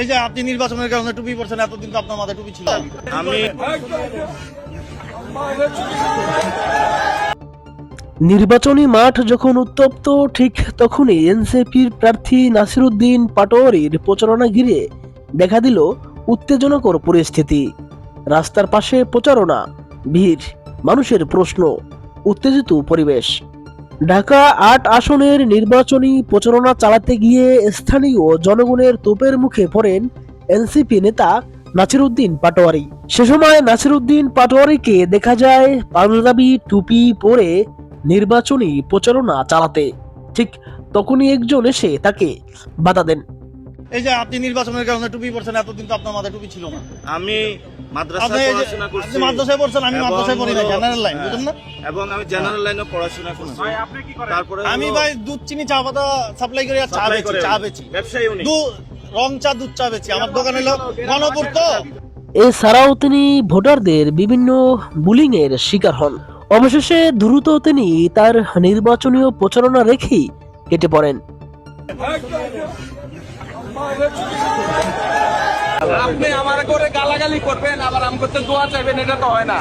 এই যে আপনি নির্বাচনের কারণে টুপি পরছেন এতদিন তো আপনার মাথায় টুপি ছিল। আমি নির্বাচনী মাঠ যখন উত্তপ্ত ঠিক তখনই এনসিপির প্রার্থী নাসিরুদ্দিন পাটোয়ারির প্রচারণা ঘিরে দেখা দিল উত্তেজনকর পরিস্থিতি। রাস্তার পাশে প্রচারণা ভিড় মানুষের প্রশ্ন উত্তেজিত পরিবেশ। ঢাকা আট আসনের নির্বাচনী প্রচারণা চালাতে গিয়ে স্থানীয় জনগণের তোপের মুখে পড়েন এনসিপি নেতা নাসিরুদ্দিন পাটোয়ারি। সে সময় নাসিরুদ্দিন পাটোয়ারিকে দেখা যায় পাঞ্জাবি টুপি পরে নির্বাচনী প্রচারণা চালাতে। ঠিক তখনই একজন এসে তাকে বাধা দেন। এই যে আপনি নির্বাচনের কারণে টুপি পরছেন এতদিন তো আপনার মাথায় টুপি ছিল না। আমি মাদ্রাসায় পড়ছেন আমি মাদ্রাসায় পড়ি না জেনারেল লাইন হ্যাঁ, বুঝলেন না? এবং আমি জেনারেল লাইনে পড়াশোনা করছি। তারপরে আমি ভাই দুধ চিনি চা পাতা সাপ্লাই করি আর চা supply বেচি চা বেচি। ব্যবসায়ী উনি। রং চা দুধ চা বেচি। আমার দোকান হলো গণপুর তো। এছাড়াও তিনি ভোটারদের বিভিন্ন বুলিং এর শিকার হন। অবশেষে দ্রুত তিনি তার নির্বাচনীয় প্রচারণা রেখেই কেটে পড়েন। আপনি আমার করে গালাগালি করবেন আবার আমি করতে দোয়া চাইবেন এটা তো হয় না।